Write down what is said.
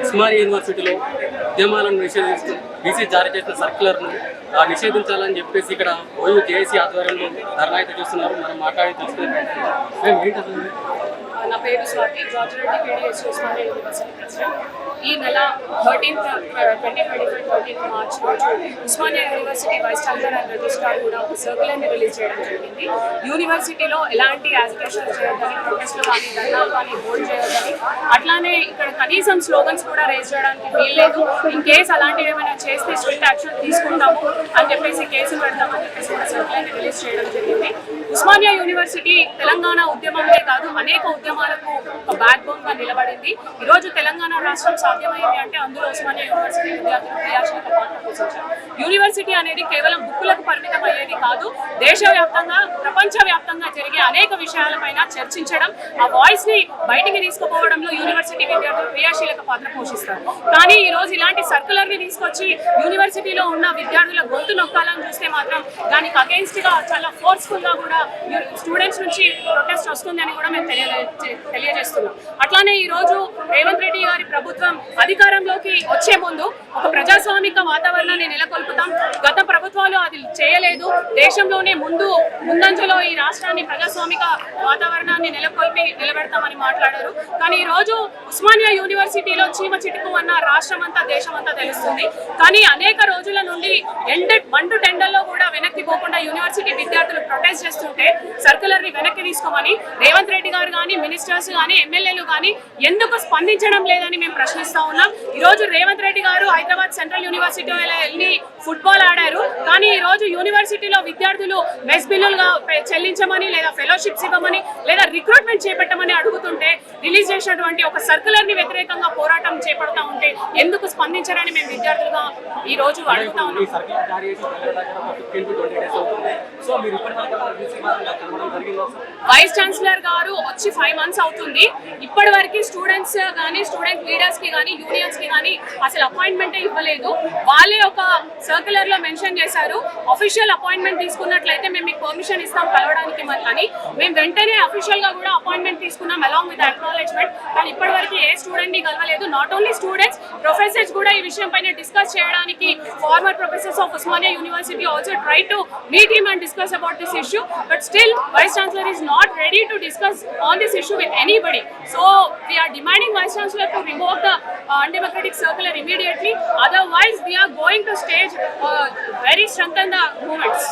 ఉస్మానియా యూనివర్సిటీలో ఉద్యమాలను నిషేధిస్తూ బీసీ జారీ చేసిన సర్క్యులర్ను ఆ, నిషేధించాలని చెప్పేసి ఇక్కడ ఓయూ జేఏసీ ఆధ్వర్యంలో ధర్నా అయితే చూస్తున్నారు మనం మాట్లాడి తెలుసుకునే ప్రయత్నం. మేము ఏంటి అసలు నా పేరు Swathi George Reddy PDS Osmania university president. ఈ నెల thirteenth twenty twenty five thirteenth March రోజు Osmania university vice chancellor and registrar కూడా ఒక సర్కులర్ని రిలీజ్ చేయడం జరిగింది. యూనివర్సిటీలో ఎలాంటి యాజిటేషన్ చేయొద్దని ప్రొటెస్ట్లు కానీ ధర్నాలు కానీ హోల్డ్ చేయొద్దని అట్లానే ఇక్కడ కనీసం స్లోగన్స్ కూడా రేజ్ చేయడానికి వీల్లేదు ఇన్ కేస్ అలాంటివి ఏమైనా చేస్తే స్ట్రిక్ట్ యాక్షన్ తీసుకుంటాము అని చెప్పేసి కేసులు పెడతామని చెప్పేసి కూడా సర్కులర్ని రిలీజ్ చేయడం జరిగింది. ఉస్మానియా యూనివర్సిటీ తెలంగాణ ఉద్యమంలో కాదు అనేక ఉద్యమాలకు ఒక బ్యాక్ ప్రభుత్వం నిలబడింది. ఈ రోజు తెలంగాణ రాష్ట్రం సాధ్యమైంది అంటే అందులో ఉస్మానియా యూనివర్సిటీ విద్యార్థులు క్రియాశీలక పాత్ర పోషించారు. యూనివర్సిటీ అనేది కేవలం బుక్కులకు పరిమితం అయ్యేది కాదు దేశవ్యాప్తంగా ప్రపంచవ్యాప్తంగా జరిగే అనేక విషయాలపైన చర్చించడం ఆ వాయిస్ని బయటికి తీసుకుపోవడంలో యూనివర్సిటీ విద్యార్థులు క్రియాశీలక పాత్ర పోషిస్తారు. కానీ ఈ రోజు ఇలాంటి సర్కులర్ని తీసుకొచ్చి యూనివర్సిటీలో ఉన్న విద్యార్థుల గొంతు నొక్కాలని చూస్తే మాత్రం దానికి అగేన్స్ట్గా చాలా ఫోర్స్ఫుల్గా కూడా స్టూడెంట్స్ నుంచి ప్రొటెస్ట్ వస్తుందని కూడా మేము తెలియజేస్తున్నాం. అట్లా ఈ రోజు రేవంత్ రెడ్డి గారి ప్రభుత్వం అధికారంలోకి వచ్చే ముందు ఒక ప్రజాస్వామిక వాతావరణాన్ని నెలకొల్పు ప్రభుత్వాలు అది చేయలేదు. దేశంలోనే ముందు ముందంజలో ఈ రాష్ట్రాన్ని ప్రజాస్వామిక వాతావరణాన్ని నెలకొల్పి నిలబెడతామని మాట్లాడారు. కానీ ఈరోజు రోజు ఉస్మానియా యూనివర్సిటీలో చీమ చిటుకు అన్న రాష్ట్రం అంతా దేశం అంతా తెలుస్తుంది. కానీ అనేక రోజుల నుండి ఎండ మండు టెండర్లో కూడా వెనక్కి పోకుండా యూనివర్సిటీ విద్యార్థులు ప్రొటెస్ట్ చేస్తుంటే సర్కులర్ని వెనక్కి తీసుకోమని రేవంత్ రెడ్డి గారు కానీ మినిస్టర్స్ కానీ ఎమ్మెల్యేలు కానీ ఎందుకు స్పందించడం లేదని మేము ప్రశ్నిస్తా ఉన్నాం. ఈ రోజు రేవంత్ రెడ్డి గారు హైదరాబాద్ సెంట్రల్ యూనివర్సిటీ వెళ్ళి ఫుట్బాల్ ఆడారు. కానీ ఈ రోజు యూనివర్సిటీలో విద్యార్థులు మెస్ బిల్లులుగా చెల్లించమని లేదా ఫెలోషిప్స్ ఇవ్వమని లేదా రిక్రూట్మెంట్ చేపట్టమని అడుగుతుంటే రిలీజ్ చేసినటువంటి ఒక సర్కులర్ని వ్యతిరేకంగా పోరాటం చేపడతా ఉంటే ఎందుకు స్పందించరని మేము విద్యార్థులుగా ఈ రోజు అడుగుతా ఉన్నాం. వైస్ ఛాన్సలర్ గారు వచ్చి ఫైవ్ మంత్స్ అవుతుంది. ఇప్పటి వరకు స్టూడెంట్స్ కానీ స్టూడెంట్ లీడర్స్కి కానీ యూనియన్స్కి కానీ అసలు అపాయింట్మెంటే ఇవ్వలేదు. వాళ్ళే ఒక సర్క్యులర్లో మెన్షన్ చేశారు. అఫీషియల్ అపాయింట్మెంట్ తీసుకున్నట్లయితే మేము మీకు పర్మిషన్ ఇస్తాం కలవడానికి అని మేము వెంటనే అఫీషియల్గా కూడా అపాయింట్మెంట్ తీసుకున్నాం అలాంగ్ విత్ అక్నాలెడ్జ్మెంట్ కానీ ఇప్పటి వరకు ఏ స్టూడెంట్ని కలవలేదు. నాట్ ఓన్లీ స్టూడెంట్స్ ప్రొఫెసర్స్ కూడా ఈ విషయం పైన డిస్కస్ చేయడానికి former professors of Osmania university also try to meet him and discuss about this issue but still vice chancellor is not ready to discuss on this issue with anybody. So we are demanding vice chancellor to remove the uh, undemocratic circular immediately. Otherwise we are going to stage uh, very strengthen the movements